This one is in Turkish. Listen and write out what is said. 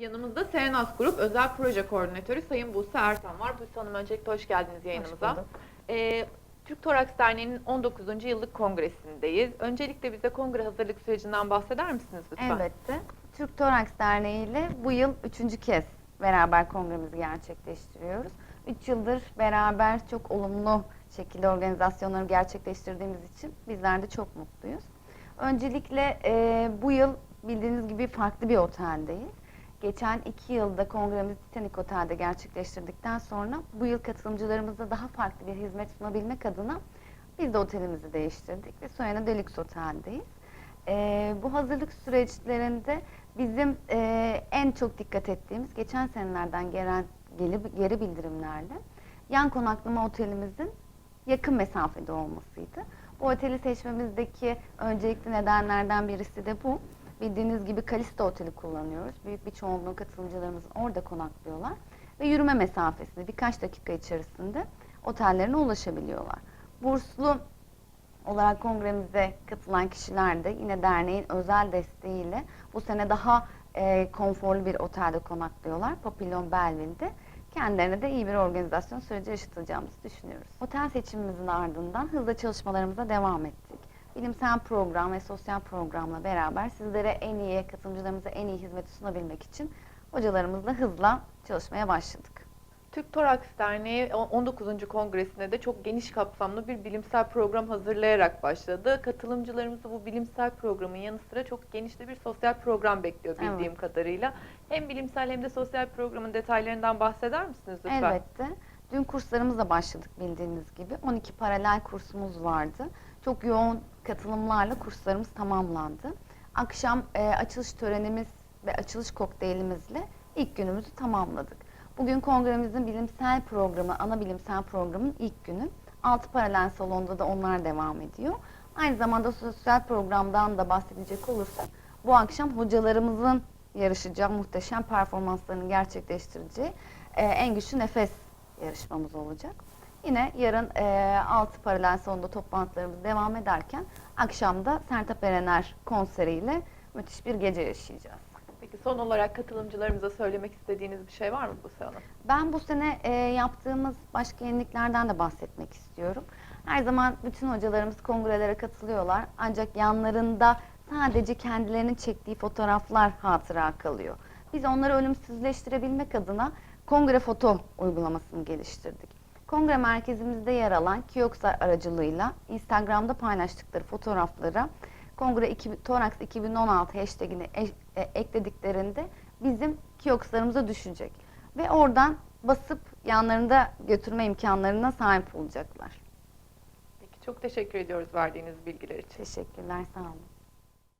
Yanımızda Serenas Grup Özel Proje Koordinatörü Sayın Buse Ertan var. Buse Hanım öncelikle hoş geldiniz yayınımıza. bulduk. Ee, Türk Toraks Derneği'nin 19. yıllık kongresindeyiz. Öncelikle bize kongre hazırlık sürecinden bahseder misiniz lütfen? Elbette. Türk Toraks Derneği ile bu yıl üçüncü kez beraber kongremizi gerçekleştiriyoruz. Üç yıldır beraber çok olumlu şekilde organizasyonları gerçekleştirdiğimiz için bizler de çok mutluyuz. Öncelikle e, bu yıl bildiğiniz gibi farklı bir oteldeyiz. Geçen iki yılda kongremizi Titanic Otel'de gerçekleştirdikten sonra bu yıl katılımcılarımıza daha farklı bir hizmet sunabilmek adına biz de otelimizi değiştirdik ve sonra Deluxe Otel'deyiz. Ee, bu hazırlık süreçlerinde bizim e, en çok dikkat ettiğimiz geçen senelerden gelen geri, geri bildirimlerle yan konaklama otelimizin yakın mesafede olmasıydı. Bu oteli seçmemizdeki öncelikli nedenlerden birisi de bu. Bildiğiniz gibi Kalista Oteli kullanıyoruz. Büyük bir çoğunluğu katılımcılarımız orada konaklıyorlar. Ve yürüme mesafesinde birkaç dakika içerisinde otellerine ulaşabiliyorlar. Burslu olarak kongremize katılan kişiler de yine derneğin özel desteğiyle bu sene daha e, konforlu bir otelde konaklıyorlar. Papillon Belleville'de. Kendilerine de iyi bir organizasyon süreci yaşatacağımızı düşünüyoruz. Otel seçimimizin ardından hızla çalışmalarımıza devam ettik. Bilimsel program ve sosyal programla beraber sizlere en iyi, katılımcılarımıza en iyi hizmeti sunabilmek için hocalarımızla hızla çalışmaya başladık. Türk Toraks Derneği o- 19. kongresine de çok geniş kapsamlı bir bilimsel program hazırlayarak başladı. Katılımcılarımızı bu bilimsel programın yanı sıra çok geniş de bir sosyal program bekliyor bildiğim Evet. kadarıyla. Hem bilimsel hem de sosyal programın detaylarından bahseder misiniz lütfen? Elbette. Dün kurslarımızla başladık bildiğiniz gibi. 12 paralel kursumuz vardı. Çok yoğun katılımlarla kurslarımız tamamlandı. Akşam e, açılış törenimiz ve açılış kokteylimizle ilk günümüzü tamamladık. Bugün kongremizin bilimsel programı, ana bilimsel programın ilk günü. 6 paralel salonda da onlar devam ediyor. Aynı zamanda sosyal programdan da bahsedecek olursak bu akşam hocalarımızın yarışacağı muhteşem performanslarını gerçekleştireceği e, en güçlü nefes yarışmamız olacak. Yine yarın e, 6 paralel salonda toplantılarımız devam ederken akşamda Sertab Erener konseriyle müthiş bir gece yaşayacağız. Peki son olarak katılımcılarımıza söylemek istediğiniz bir şey var mı Buse Hanım? Ben bu sene e, yaptığımız başka yeniliklerden de bahsetmek istiyorum. Her zaman bütün hocalarımız kongrelere katılıyorlar. Ancak yanlarında sadece kendilerinin çektiği fotoğraflar hatıra kalıyor. Biz onları ölümsüzleştirebilmek adına kongre foto uygulamasını geliştirdik. Kongre merkezimizde yer alan Kioksar aracılığıyla Instagram'da paylaştıkları fotoğraflara Kongre 2, Toraks 2016 hashtagini e- e- eklediklerinde bizim kiosklarımıza düşecek. Ve oradan basıp yanlarında götürme imkanlarına sahip olacaklar. Peki çok teşekkür ediyoruz verdiğiniz bilgiler için. Teşekkürler, sağ olun.